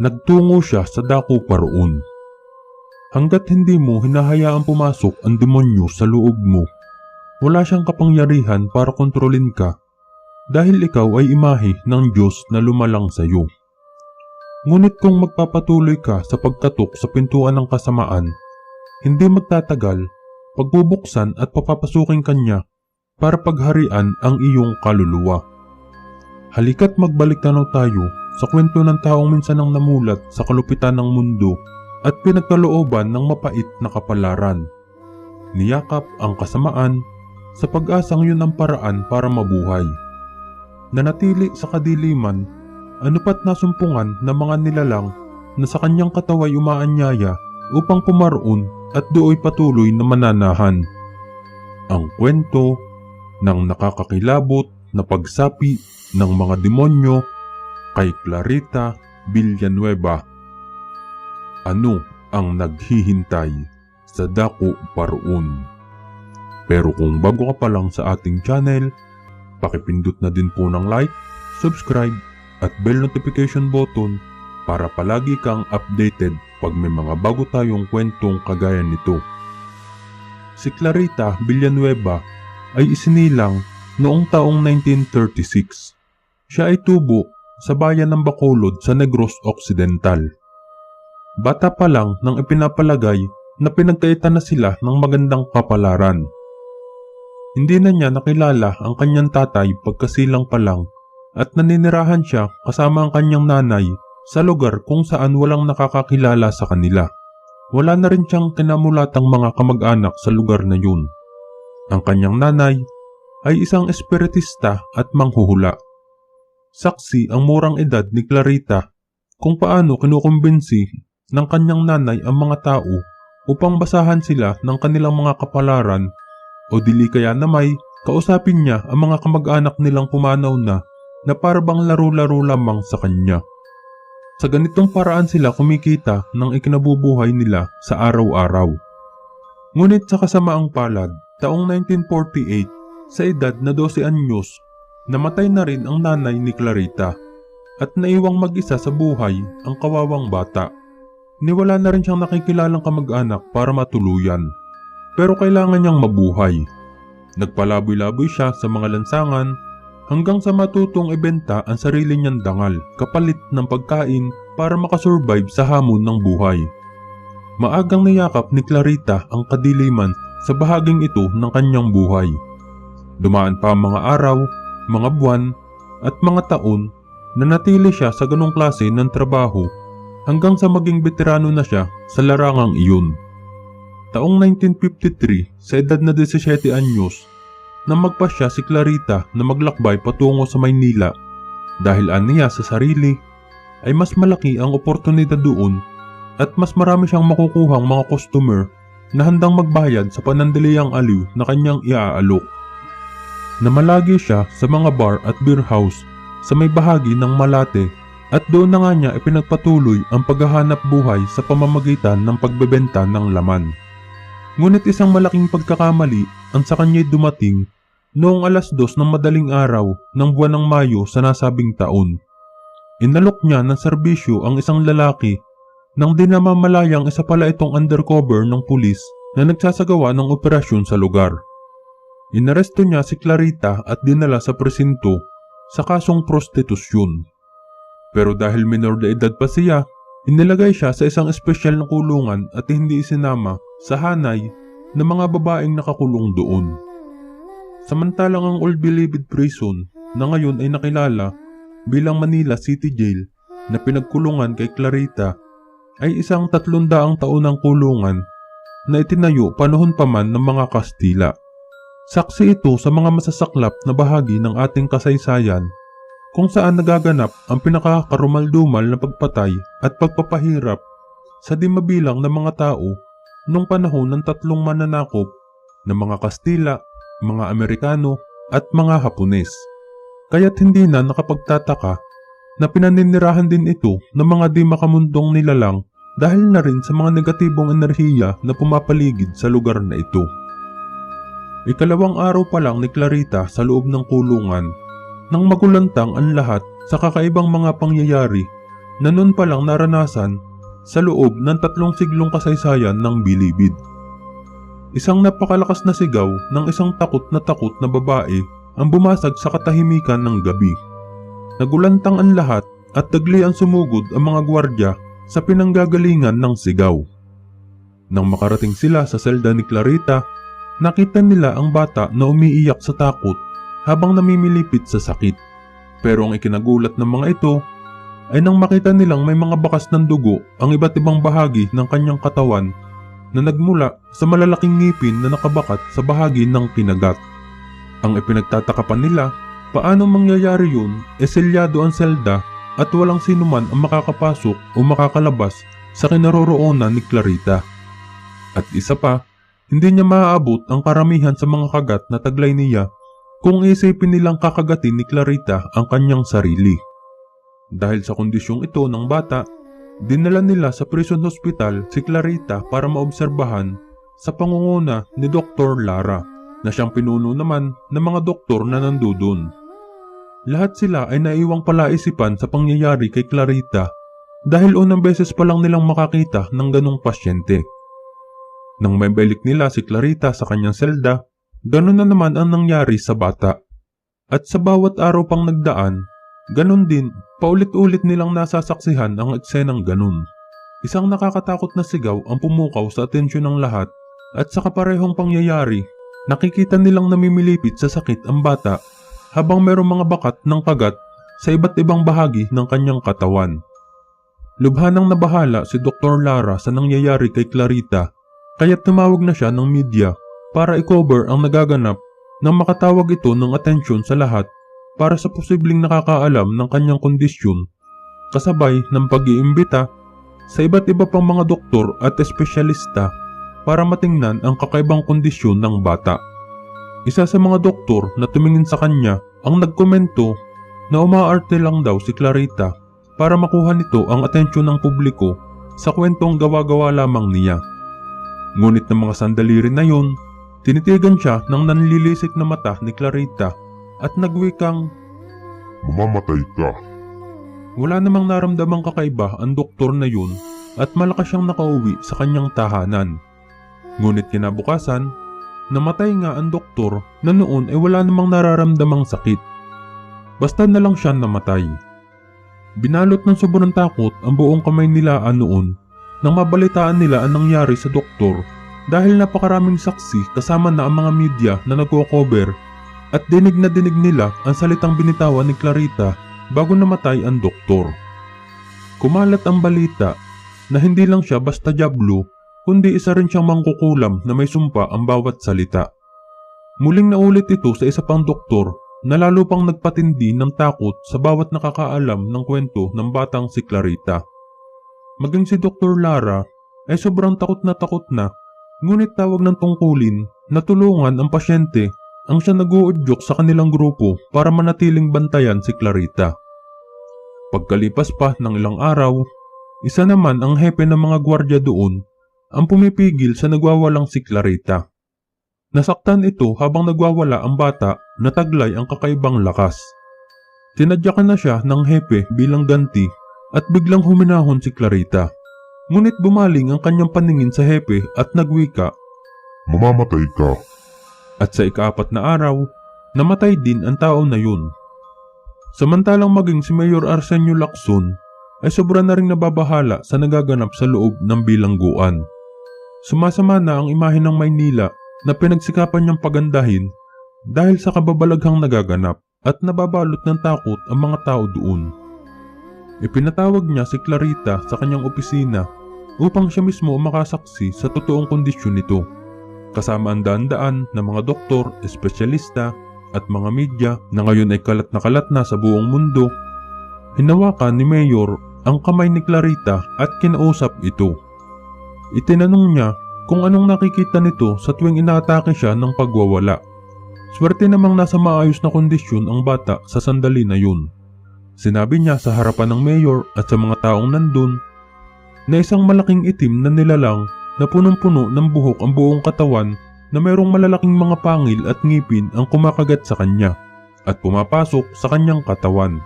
nagtungo siya sa dako paroon. Hanggat hindi mo hinahayaang pumasok ang demonyo sa loob mo, wala siyang kapangyarihan para kontrolin ka dahil ikaw ay imahe ng Diyos na lumalang sa iyo. Ngunit kung magpapatuloy ka sa pagkatok sa pintuan ng kasamaan, hindi magtatagal, pagbubuksan at papapasukin kanya para pagharian ang iyong kaluluwa. Halika't magbalik tanaw tayo sa kwento ng taong minsan ang namulat sa kalupitan ng mundo at pinagkalooban ng mapait na kapalaran. Niyakap ang kasamaan sa pag-asang yun ang paraan para mabuhay. Nanatili sa kadiliman, anupat nasumpungan ng mga nilalang na sa kanyang kataway umaanyaya upang pumaroon at dooy patuloy na mananahan. Ang kwento ng nakakakilabot na pagsapi ng mga demonyo kay Clarita Villanueva. Ano ang naghihintay sa dako paroon? Pero kung bago ka pa lang sa ating channel, pakipindot na din po ng like, subscribe at bell notification button para palagi kang updated pag may mga bago tayong kwentong kagaya nito. Si Clarita Villanueva ay isinilang noong taong 1936. Siya ay tubo sa bayan ng Bacolod sa Negros Occidental. Bata pa lang nang ipinapalagay na pinagkaitan na sila ng magandang kapalaran. Hindi na niya nakilala ang kanyang tatay pagkasilang pa lang at naninirahan siya kasama ang kanyang nanay sa lugar kung saan walang nakakakilala sa kanila. Wala na rin siyang kinamulatang mga kamag-anak sa lugar na yun. Ang kanyang nanay ay isang espiritista at manghuhula. Saksi ang murang edad ni Clarita kung paano kinukumbinsi ng kanyang nanay ang mga tao upang basahan sila ng kanilang mga kapalaran o dili kaya na may kausapin niya ang mga kamag-anak nilang pumanaw na na parabang laro-laro lamang sa kanya. Sa ganitong paraan sila kumikita ng ikinabubuhay nila sa araw-araw. Ngunit sa kasamaang palad, taong 1948, sa edad na 12 anyos, namatay na rin ang nanay ni Clarita at naiwang mag-isa sa buhay ang kawawang bata. Niwala na rin siyang nakikilalang kamag-anak para matuluyan. Pero kailangan niyang mabuhay. Nagpalaboy-laboy siya sa mga lansangan hanggang sa matutong ibenta ang sarili niyang dangal kapalit ng pagkain para makasurvive sa hamon ng buhay. Maagang niyakap ni Clarita ang kadiliman sa bahaging ito ng kanyang buhay. Dumaan pa ang mga araw, mga buwan, at mga taon na natili siya sa ganong klase ng trabaho hanggang sa maging veterano na siya sa larangang iyon. Taong 1953, sa edad na 17 anyos, na magpasya si Clarita na maglakbay patungo sa Maynila dahil aniya sa sarili ay mas malaki ang oportunidad doon at mas marami siyang makukuhang mga customer na handang magbayad sa panandaliang aliw na kanyang iaalok. Namalagi siya sa mga bar at beer house sa may bahagi ng Malate at doon na nga niya ipinagpatuloy ang paghahanap buhay sa pamamagitan ng pagbebenta ng laman. Ngunit isang malaking pagkakamali ang sa kanya'y dumating noong alas dos ng madaling araw ng buwan ng Mayo sa nasabing taon. Inalok niya ng serbisyo ang isang lalaki nang dinamamalayang isa pala itong undercover ng pulis na nagsasagawa ng operasyon sa lugar. Inaresto niya si Clarita at dinala sa presinto sa kasong prostitusyon. Pero dahil minor de edad pa siya, inilagay siya sa isang espesyal na kulungan at hindi isinama sa hanay ng mga babaeng nakakulong doon. Samantalang ang Old Bilibid Prison na ngayon ay nakilala bilang Manila City Jail na pinagkulungan kay Clarita ay isang tatlong daang taon ng kulungan na itinayo panahon pa man ng mga Kastila. Saksi ito sa mga masasaklap na bahagi ng ating kasaysayan kung saan nagaganap ang pinakakarumaldumal na pagpatay at pagpapahirap sa di mabilang na mga tao nung panahon ng tatlong mananakop ng mga Kastila, mga Amerikano at mga Hapones. Kaya't hindi na nakapagtataka na pinaninirahan din ito ng mga di makamundong nilalang dahil na rin sa mga negatibong enerhiya na pumapaligid sa lugar na ito. Ikalawang araw pa lang ni Clarita sa loob ng kulungan nang magulantang ang lahat sa kakaibang mga pangyayari na noon pa lang naranasan sa loob ng tatlong siglong kasaysayan ng bilibid. Isang napakalakas na sigaw ng isang takot na takot na babae ang bumasag sa katahimikan ng gabi. Nagulantang ang lahat at tagli ang sumugod ang mga gwardya sa pinanggagalingan ng sigaw. Nang makarating sila sa selda ni Clarita, nakita nila ang bata na umiiyak sa takot habang namimilipit sa sakit. Pero ang ikinagulat ng mga ito ay nang makita nilang may mga bakas ng dugo ang iba't ibang bahagi ng kanyang katawan na nagmula sa malalaking ngipin na nakabakat sa bahagi ng kinagat. Ang ipinagtataka pa nila, paano mangyayari yun e selyado ang selda at walang sinuman ang makakapasok o makakalabas sa kinaroroonan ni Clarita. At isa pa, hindi niya maaabot ang karamihan sa mga kagat na taglay niya kung isipin nilang kakagatin ni Clarita ang kanyang sarili. Dahil sa kondisyong ito ng bata, dinala nila sa prison hospital si Clarita para maobserbahan sa pangunguna ni Dr. Lara na siyang pinuno naman ng mga doktor na nandudun. Lahat sila ay naiwang palaisipan sa pangyayari kay Clarita dahil unang beses pa lang nilang makakita ng ganong pasyente. Nang may balik nila si Clarita sa kanyang selda, ganun na naman ang nangyari sa bata. At sa bawat araw pang nagdaan, ganun din, paulit-ulit nilang nasasaksihan ang eksenang ganun. Isang nakakatakot na sigaw ang pumukaw sa atensyon ng lahat at sa kaparehong pangyayari, nakikita nilang namimilipit sa sakit ang bata habang merong mga bakat ng kagat sa iba't ibang bahagi ng kanyang katawan. Lubhanang nabahala si Dr. Lara sa nangyayari kay Clarita kaya tumawag na siya ng media para i-cover ang nagaganap nang makatawag ito ng atensyon sa lahat para sa posibleng nakakaalam ng kanyang kondisyon kasabay ng pag-iimbita sa iba't iba pang mga doktor at espesyalista para matingnan ang kakaibang kondisyon ng bata. Isa sa mga doktor na tumingin sa kanya ang nagkomento na umaarte lang daw si Clarita para makuha nito ang atensyon ng publiko sa kwentong gawa-gawa lamang niya. Ngunit ng mga sandali rin na yun, tinitigan siya ng nanlilisik na mata ni Clarita at nagwikang Mamamatay ka. wala namang naramdamang kakaiba ang doktor na yun at malakas siyang nakauwi sa kanyang tahanan. Ngunit kinabukasan, namatay nga ang doktor na noon ay wala namang nararamdamang sakit. Basta na lang siya namatay. Binalot ng sobrang takot ang buong kamay nila noon nang mabalitaan nila ang nangyari sa doktor dahil napakaraming saksi kasama na ang mga media na nagko-cover at dinig na dinig nila ang salitang binitawan ni Clarita bago namatay ang doktor. Kumalat ang balita na hindi lang siya basta jablo kundi isa rin siyang mangkukulam na may sumpa ang bawat salita. Muling naulit ito sa isa pang doktor na lalo pang nagpatindi ng takot sa bawat nakakaalam ng kwento ng batang si Clarita. Maging si Dr. Lara ay sobrang takot na takot na ngunit tawag ng tungkulin na tulungan ang pasyente ang siya nag-uudyok sa kanilang grupo para manatiling bantayan si Clarita. Pagkalipas pa ng ilang araw, isa naman ang hepe ng mga gwardya doon ang pumipigil sa nagwawalang si Clarita. Nasaktan ito habang nagwawala ang bata na taglay ang kakaibang lakas. Tinadyakan na siya ng hepe bilang ganti at biglang huminahon si Clarita. Ngunit bumaling ang kanyang paningin sa hepe at nagwika Mamamatay ka. at sa ikaapat na araw, namatay din ang tao na yun. Samantalang maging si Mayor Arsenio Lacson ay sobra na rin nababahala sa nagaganap sa loob ng bilangguan. Sumasama na ang imahe ng Maynila na pinagsikapan niyang pagandahin dahil sa kababalaghang nagaganap at nababalot ng takot ang mga tao doon. Ipinatawag niya si Clarita sa kanyang opisina upang siya mismo makasaksi sa totoong kondisyon nito kasama ang daan-daan ng mga doktor, espesyalista at mga media na ngayon ay kalat na kalat na sa buong mundo, hinawakan ni Mayor ang kamay ni Clarita at kinausap ito. Itinanong niya kung anong nakikita nito sa tuwing inaatake siya ng pagwawala. Swerte namang nasa maayos na kondisyon ang bata sa sandali na yun. Sinabi niya sa harapan ng mayor at sa mga taong nandun na isang malaking itim na nilalang na punong-puno ng buhok ang buong katawan na mayroong malalaking mga pangil at ngipin ang kumakagat sa kanya at pumapasok sa kanyang katawan.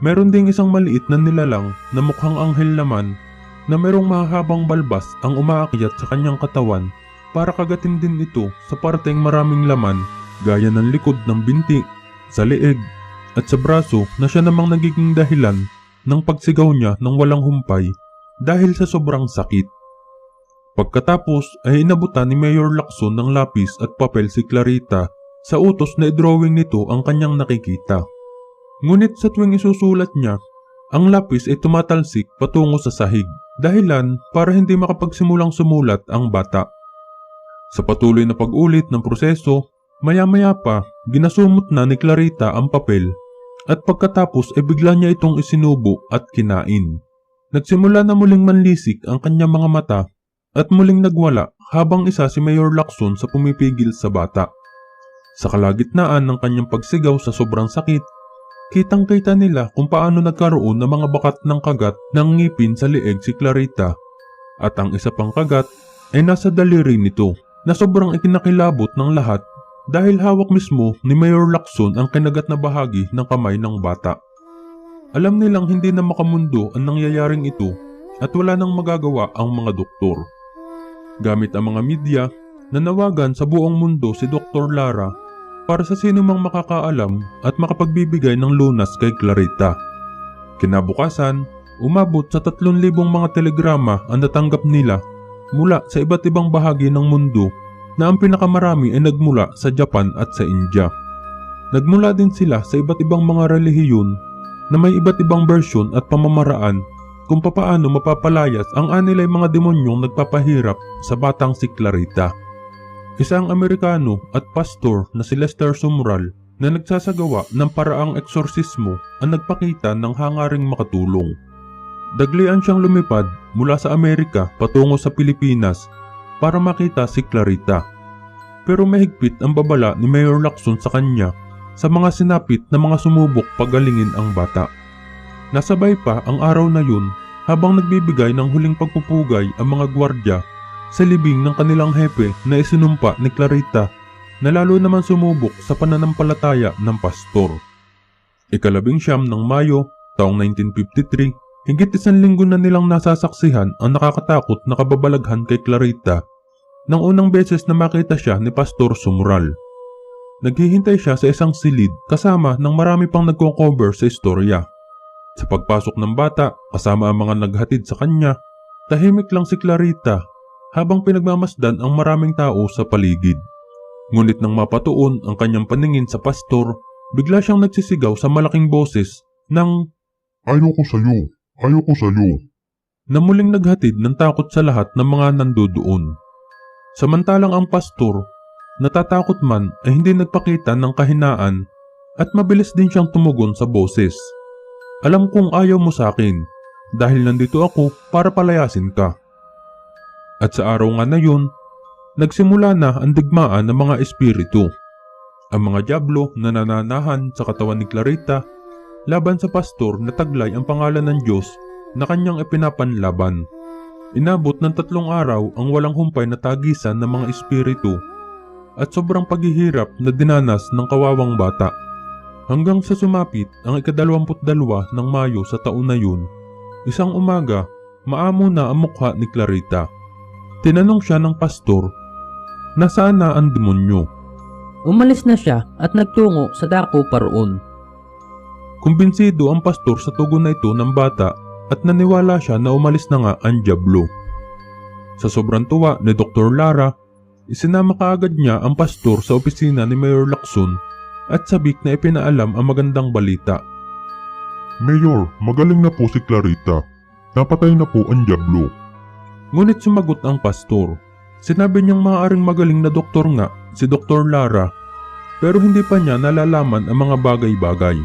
Meron ding isang maliit na nilalang na mukhang anghel naman na merong mahahabang balbas ang umaakyat sa kanyang katawan para kagatin din ito sa parteng maraming laman gaya ng likod ng binti, sa leeg at sa braso na siya namang nagiging dahilan ng pagsigaw niya ng walang humpay dahil sa sobrang sakit. Pagkatapos ay inabutan ni Mayor Lacson ng lapis at papel si Clarita sa utos na i-drawing nito ang kanyang nakikita. Ngunit sa tuwing isusulat niya, ang lapis ay tumatalsik patungo sa sahig, dahilan para hindi makapagsimulang sumulat ang bata. Sa patuloy na pag-ulit ng proseso, maya-maya pa, ginasumot na ni Clarita ang papel at pagkatapos ay bigla niya itong isinubo at kinain. Nagsimula na muling manlisik ang kanyang mga mata at muling nagwala habang isa si Mayor Lacson sa pumipigil sa bata. Sa kalagitnaan ng kanyang pagsigaw sa sobrang sakit, kitang-kita nila kung paano nagkaroon ng mga bakat ng kagat ng ngipin sa leeg si Clarita at ang isa pang kagat ay nasa daliri nito na sobrang ikinakilabot ng lahat dahil hawak mismo ni Mayor Lacson ang kinagat na bahagi ng kamay ng bata. Alam nilang hindi na makamundo ang nangyayaring ito at wala nang magagawa ang mga doktor. Gamit ang mga media, nanawagan sa buong mundo si Dr. Lara para sa sino mang makakaalam at makapagbibigay ng lunas kay Clarita. Kinabukasan, umabot sa 3,000 mga telegrama ang natanggap nila mula sa iba't ibang bahagi ng mundo na ang pinakamarami ay nagmula sa Japan at sa India. Nagmula din sila sa iba't ibang mga relihiyon na may iba't ibang bersyon at pamamaraan kung papaano mapapalayas ang anilay mga demonyong nagpapahirap sa batang si Clarita. Isang Amerikano at pastor na si Lester Sumral na nagsasagawa ng paraang eksorsismo ang nagpakita ng hangaring makatulong. Daglian siyang lumipad mula sa Amerika patungo sa Pilipinas para makita si Clarita. Pero mahigpit ang babala ni Mayor Lacson sa kanya sa mga sinapit na mga sumubok pagalingin ang bata. Nasabay pa ang araw na yun habang nagbibigay ng huling pagpupugay ang mga gwardya sa libing ng kanilang hepe na isinumpa ni Clarita na lalo naman sumubok sa pananampalataya ng pastor. Ikalabing siyam ng Mayo, taong 1953, higit isang linggo na nilang nasasaksihan ang nakakatakot na kababalaghan kay Clarita nang unang beses na makita siya ni Pastor Sumural. Naghihintay siya sa isang silid kasama ng marami pang nagko-cover sa istorya. Sa pagpasok ng bata, kasama ang mga naghatid sa kanya, tahimik lang si Clarita habang pinagmamasdan ang maraming tao sa paligid. Ngunit nang mapatuon ang kanyang paningin sa pastor, bigla siyang nagsisigaw sa malaking boses ng Ayoko sa'yo. Ayoko sa'yo. na muling naghatid ng takot sa lahat ng mga nandoon. Samantalang ang pastor, natatakot man ay hindi nagpakita ng kahinaan at mabilis din siyang tumugon sa boses. Alam kong ayaw mo sa akin dahil nandito ako para palayasin ka. At sa araw nga na yun, nagsimula na ang digmaan ng mga espiritu. Ang mga diablo na nananahan sa katawan ni Clarita laban sa pastor na taglay ang pangalan ng Diyos na kanyang ipinapanlaban. Inabot ng tatlong araw ang walang humpay na tagisan ng mga espiritu at sobrang paghihirap na dinanas ng kawawang bata. Hanggang sa sumapit ang ikadalawamput dalawa ng Mayo sa taon na yun, isang umaga, maamo na ang mukha ni Clarita. Tinanong siya ng pastor, nasaan na ang demonyo? Umalis na siya at nagtungo sa dako paroon. Kumbinsido ang pastor sa tugon na ito ng bata at naniwala siya na umalis na nga ang Diablo. Sa sobrang tuwa ni Dr. Lara, isinama kaagad niya ang pastor sa opisina ni Mayor Lacson at sabik na ipinaalam ang magandang balita. Mayor, magaling na po si Clarita. Napatay na po ang Diablo. Ngunit sumagot ang pastor. Sinabi niyang maaaring magaling na doktor nga si Dr. Lara pero hindi pa niya nalalaman ang mga bagay-bagay.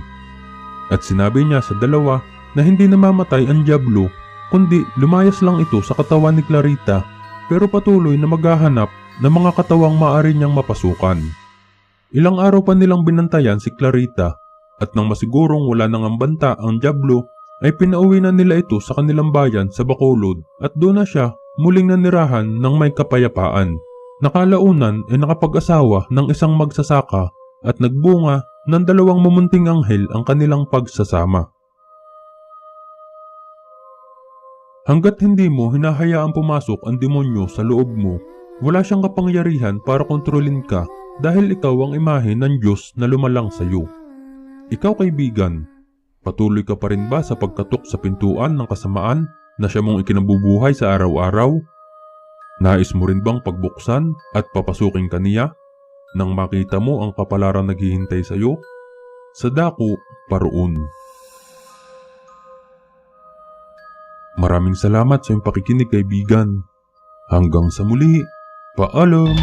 At sinabi niya sa dalawa na hindi namamatay ang Diablo kundi lumayas lang ito sa katawan ni Clarita pero patuloy na maghahanap ng mga katawang maaari niyang mapasukan. Ilang araw pa nilang binantayan si Clarita at nang masigurong wala nang ambanta ang Diablo ay pinauwi na nila ito sa kanilang bayan sa Bacolod at doon na siya muling nanirahan ng may kapayapaan. Nakalaunan ay nakapag-asawa ng isang magsasaka at nagbunga ng dalawang mumunting anghel ang kanilang pagsasama. Hanggat hindi mo hinahayaang pumasok ang demonyo sa loob mo, wala siyang kapangyarihan para kontrolin ka dahil ikaw ang imahe ng Diyos na lumalang sa iyo. Ikaw kaibigan, patuloy ka pa rin ba sa pagkatok sa pintuan ng kasamaan na siya mong ikinabubuhay sa araw-araw? Nais mo rin bang pagbuksan at papasukin ka niya? Nang makita mo ang kapalaran naghihintay sa iyo? Sa dako, paroon. Maraming salamat sa iyong pakikinig kaibigan. Hanggang sa muli, paalam!